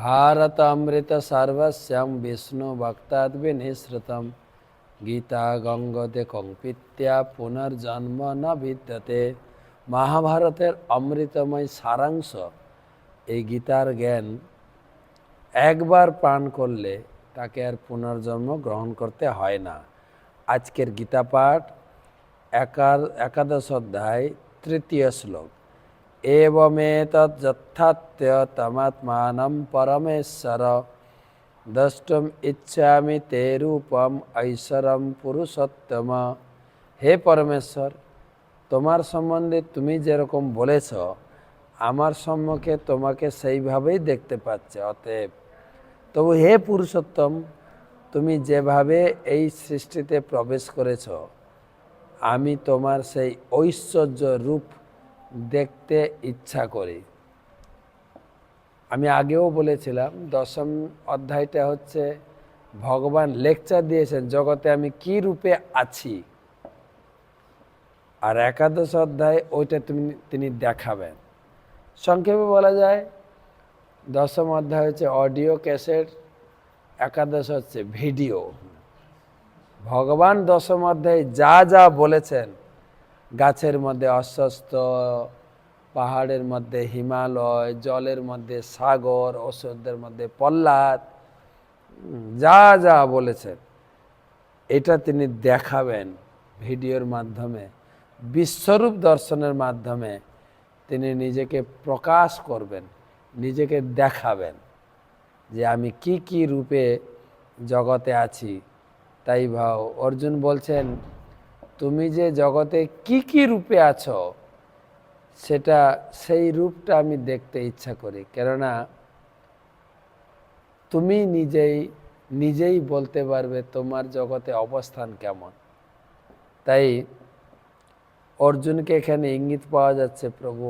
भारत अमृत सर्वस्यम विष्णु भक्ताद्वि निःसृतम গীতা গঙ্গতে কঙ্পিত্যা পুনর্জন্ম ন বিদ্যতে মহাভারতের অমৃতময় সারাংশ এই গীতার জ্ঞান একবার পান করলে তাকে আর পুনর্জন্ম গ্রহণ করতে হয় না আজকের গীতা পাঠ একা একাদশ অধ্যায় তৃতীয় শ্লোক एवमेतत् যথার্থ তমাত্মানম পরমেশ্বর দ্রষ্টুম ইচ্ছামি তে রূপম ঐশ্বরম পুরুষোত্তম হে পরমেশ্বর তোমার সম্বন্ধে তুমি যেরকম বলেছ আমার সম্মুখে তোমাকে সেইভাবেই দেখতে পাচ্ছে অতএব তবু হে পুরুষোত্তম তুমি যেভাবে এই সৃষ্টিতে প্রবেশ করেছ আমি তোমার সেই ঐশ্বর্য রূপ দেখতে ইচ্ছা করি। আমি আগেও বলেছিলাম, দশম অধ্যায়টা হচ্ছে ভগবান লেকচার দিয়েছেন, জগতে আমি কি রূপে আছি? আর একাদশ অধ্যায় ওইটা তুমি, তিনি দেখাবেন। সংক্ষেপে বলা যায়, দশম অধ্যায় হচ্ছে অডিও ক্যাসেট, একাদশ হচ্ছে ভিডিও। ভগবান দশম অধ্যায়ে যা যা বলেছেন গাছের মধ্যে অস্বস্ত, পাহাড়ের মধ্যে হিমালয়, জলের মধ্যে সাগর ঔষধের মধ্যে পল্লাদ যা যা বলেছেন, এটা তিনি দেখাবেন ভিডিওর মাধ্যমে, বিশ্বরূপ দর্শনের মাধ্যমে তিনি নিজেকে প্রকাশ করবেন, নিজেকে দেখাবেন যে আমি কি কি রূপে জগতে আছি। তাই ভাও অর্জুন বলছেন তুমি যে জগতে কি কি রূপে আছো, সেটা সেই রূপটা আমি দেখতে ইচ্ছা করি। কেননা তুমি নিজেই নিজেই বলতে পারবে তোমার জগতে অবস্থান কেমন। তাই অর্জুনকে এখানে ইঙ্গিত পাওয়া যাচ্ছে, প্রভু,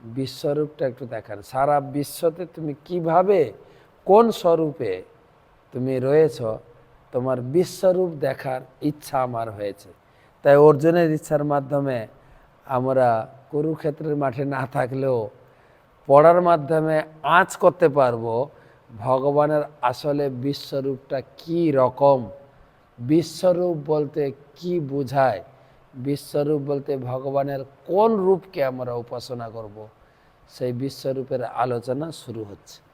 বিশ্বরূপটা একটু দেখান। সারা বিশ্বতে তুমি কীভাবে, কোন স্বরূপে তুমি রয়েছ, তোমার বিশ্বরূপ দেখার ইচ্ছা আমার হয়েছে। তাই অর্জুনের ইচ্ছার মাধ্যমে আমরা কুরুক্ষেত্রের মাঠে না থাকলেও পড়ার মাধ্যমে আঁচ করতে পারব ভগবানের আসলে বিশ্বরূপটা কি রকম? বিশ্বরূপ বলতে কি বোঝায়? বিশ্বরূপ বলতে ভগবানের কোন রূপকে আমরা উপাসনা করব? সেই বিশ্বরূপের আলোচনা শুরু হচ্ছে।